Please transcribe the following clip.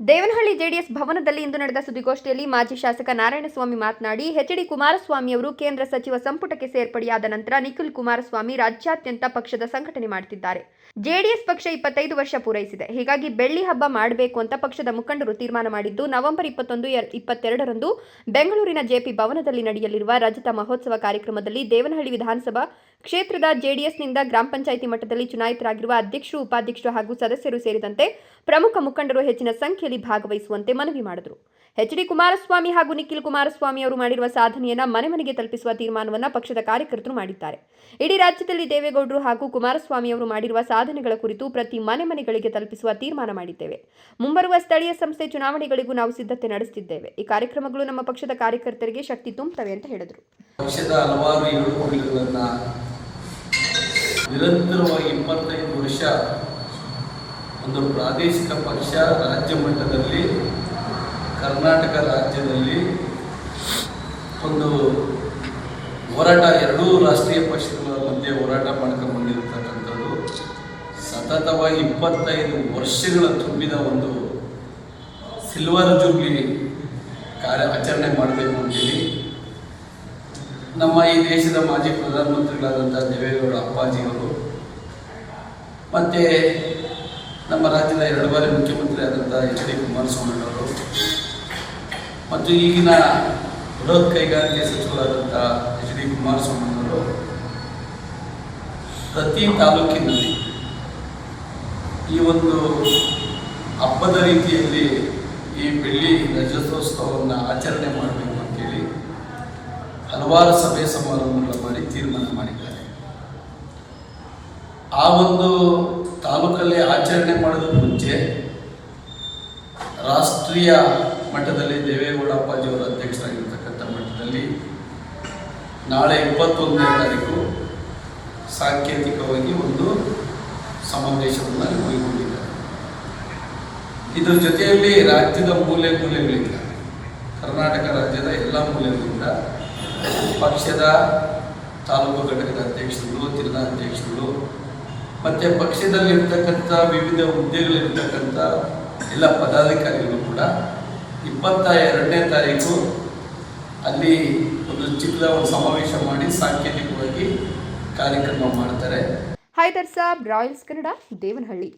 Devanahalli JDS ಭವನದಲ್ಲಿ ಇಂದು ನಡೆದ ಸುದ್ದಿಗೋಷ್ಠಿಯಲ್ಲಿ ಮಾಜಿ ಶಾಸಕ ನಾರಾಯಣಸ್ವಾಮಿ ಮಾತನಾಡಿ ಎಚ್ಡಿ ಕುಮಾರಸ್ವಾಮಿ ಅವರು ಕೇಂದ್ರ ಸಚಿವ ಸಂಪುಟಕ್ಕೆ ಸೇರ್ಪಡೆಯಾದ ನಂತರ ನಿಖಿಲ್ ಕುಮಾರಸ್ವಾಮಿ ರಾಜ್ಯಾದ್ಯಂತ ಪಕ್ಷದ ಸಂಘಟನೆ ಮಾಡುತ್ತಿದ್ದಾರೆ ಜೆಡಿಎಸ್ ಪಕ್ಷ ಇಪ್ಪತ್ತೈದು ವರ್ಷ ಪೂರೈಸಿದೆ. ಹೀಗಾಗಿ ಬೆಳ್ಳಿ ಹಬ್ಬ ಮಾಡಬೇಕು ಅಂತ ಪಕ್ಷದ ಮುಖಂಡರು ತೀರ್ಮಾನ ಮಾಡಿದ್ದು, ನವೆಂಬರ್ ಇಪ್ಪತ್ತೊಂದು ಇಪ್ಪತ್ತೆರಡರಂದು ಬೆಂಗಳೂರಿನ ಜೆಪಿ ಭವನದಲ್ಲಿ ನಡೆಯಲಿರುವ ರಜತ ಮಹೋತ್ಸವ ಕಾರ್ಯಕ್ರಮದಲ್ಲಿ ದೇವನಹಳ್ಳಿ ವಿಧಾನಸಭಾ ಕ್ಷೇತ್ರದ ಜೆಡಿಎಸ್ನಿಂದ ಗ್ರಾಮ ಪಂಚಾಯಿತಿ ಮಟ್ಟದಲ್ಲಿ ಚುನಾಯಿತರಾಗಿರುವ ಅಧ್ಯಕ್ಷರು, ಉಪಾಧ್ಯಕ್ಷರು ಹಾಗೂ ಸದಸ್ಯರು ಸೇರಿದಂತೆ ಪ್ರಮುಖ ಮುಖಂಡರು ಹೆಚ್ಚಿನ ಸಂಖ್ಯೆಯಲ್ಲಿ ಭಾಗವಹಿಸುವಂತೆ ಮನವಿ ಮಾಡಿದರು. ಎಚ್ಡಿ ಕುಮಾರಸ್ವಾಮಿ ಹಾಗೂ ನಿಖಿಲ್ ಕುಮಾರಸ್ವಾಮಿ ಅವರು ಮಾಡಿರುವ ಸಾಧನೆಯನ್ನ ಮನೆ ಮನೆಗೆ ತಲುಪಿಸುವ ತೀರ್ಮಾನವನ್ನು ಪಕ್ಷದ ಕಾರ್ಯಕರ್ತರು ಮಾಡಿದ್ದಾರೆ. ಇಡೀ ರಾಜ್ಯದಲ್ಲಿ ದೇವೇಗೌಡರು ಹಾಗೂ ಕುಮಾರಸ್ವಾಮಿ ಅವರು ಮಾಡಿರುವ ಸಾಧನೆಗಳ ಕುರಿತು ಪ್ರತಿ ಮನೆ ಮನೆಗಳಿಗೆ ತಲುಪಿಸುವ ತೀರ್ಮಾನ ಮಾಡಿದ್ದೇವೆ. ಮುಂಬರುವ ಸ್ಥಳೀಯ ಸಂಸ್ಥೆ ಚುನಾವಣೆಗಳಿಗೂ ನಾವು ಸಿದ್ಧತೆ ನಡೆಸುತ್ತಿದ್ದೇವೆ ಈ ಕಾರ್ಯಕ್ರಮಗಳು ನಮ್ಮ ಪಕ್ಷದ ಕಾರ್ಯಕರ್ತರಿಗೆ ಶಕ್ತಿ ತುಂಬುತ್ತವೆ ಅಂತ ಹೇಳಿದರು. ನಿರಂತರವಾಗಿ ಇಪ್ಪತ್ತೈದು ವರ್ಷ ಒಂದು ಪ್ರಾದೇಶಿಕ ಪಕ್ಷ ರಾಜ್ಯ ಮಟ್ಟದಲ್ಲಿ, ಕರ್ನಾಟಕ ರಾಜ್ಯದಲ್ಲಿ ಒಂದು ಹೋರಾಟ, ಎರಡೂ ರಾಷ್ಟ್ರೀಯ ಪಕ್ಷಗಳ ಮಧ್ಯೆ ಹೋರಾಟ ಮಾಡ್ಕೊಂಡು ಬಂದಿರತಕ್ಕಂಥದ್ದು ಸತತವಾಗಿ ಇಪ್ಪತ್ತೈದು ವರ್ಷಗಳ ತುಂಬಿದ ಒಂದು ಸಿಲ್ವರ್ ಜೂಬ್ಲಿ ಕಾರ್ಯ ಆಚರಣೆ ಮಾಡಬೇಕು ಅಂತೇಳಿ ನಮ್ಮ ಈ ದೇಶದ ಮಾಜಿ ಪ್ರಧಾನಮಂತ್ರಿಗಳಾದಂಥ ದೇವೇಗೌಡ ಅಪ್ಪಾಜಿಯವರು, ಮತ್ತು ನಮ್ಮ ರಾಜ್ಯದ ಎರಡು ಬಾರಿ ಮುಖ್ಯಮಂತ್ರಿ ಆದಂಥ ಎಚ್ ಡಿ ಕುಮಾರಸ್ವಾಮಿಯವರು ಮತ್ತು ಈಗಿನ ಬೃಹತ್ ಕೈಗಾರಿಕೆ ಸಚಿವರಾದಂಥ ಎಚ್ ಡಿ ಕುಮಾರಸ್ವಾಮಿಯವರು ಪ್ರತಿ ತಾಲೂಕಿನಲ್ಲಿ ಈ ಒಂದು ಹಬ್ಬದ ರೀತಿಯಲ್ಲಿ ಈ ಬೆಳ್ಳಿ ರಜತೋತ್ಸವವನ್ನು ಆಚರಣೆ ಮಾಡಬೇಕು. ಹಲವಾರು ಸಭೆ ಸಮಾರಂಭಗಳು ಮಾಡಿ ತೀರ್ಮಾನ ಮಾಡಿದ್ದಾರೆ. ಆ ಒಂದು ತಾಲೂಕಲ್ಲಿ ಆಚರಣೆ ಮಾಡಿದ ಮುಂಚೆ ರಾಷ್ಟ್ರೀಯ ಮಟ್ಟದಲ್ಲಿ ದೇವೇಗೌಡ ಅಪ್ಪಾಜಿಯವರ ಅಧ್ಯಕ್ಷರಾಗಿರ್ತಕ್ಕಂಥ ಮಟ್ಟದಲ್ಲಿ ನಾಳೆ ಇಪ್ಪತ್ತೊಂದನೇ ತಾರೀಕು ಸಾಂಕೇತಿಕವಾಗಿ ಒಂದು ಸಮಾವೇಶವನ್ನು ಕೈಗೊಂಡಿದ್ದಾರೆ ಇದರ ಜೊತೆಯಲ್ಲಿ ರಾಜ್ಯದ ಮೂಲೆ ಮೂಲೆಗಳಿಂದ ಕರ್ನಾಟಕ ರಾಜ್ಯದ ಎಲ್ಲ ಮೂಲೆಗಳಿಂದ ಪಕ್ಷದ ತಾಲೂಕು ಘಟಕದ ಅಧ್ಯಕ್ಷರುಗಳು, ಜಿಲ್ಲಾ ಅಧ್ಯಕ್ಷರುಗಳು, ಮತ್ತು ಪಕ್ಷದಲ್ಲಿರ್ತಕ್ಕಂಥ ವಿವಿಧ ಹುದ್ದೆಗಳಿರ್ತಕ್ಕಂಥ ಎಲ್ಲ ಪದಾಧಿಕಾರಿಗಳು ಕೂಡ ಇಪ್ಪತ್ತ ಎರಡನೇ ತಾರೀಕು ಅಲ್ಲಿ ಒಂದು ಚಿಕ್ಕದ ಒಂದು ಸಮಾವೇಶ ಮಾಡಿ ಸಾಂಕೇತಿಕವಾಗಿ ಕಾರ್ಯಕ್ರಮ ಮಾಡ್ತಾರೆ. ಹೈದರ್ ಸಾಬ್, ರಾಯಲ್ಸ್ ಕನ್ನಡ, ದೇವನಹಳ್ಳಿ.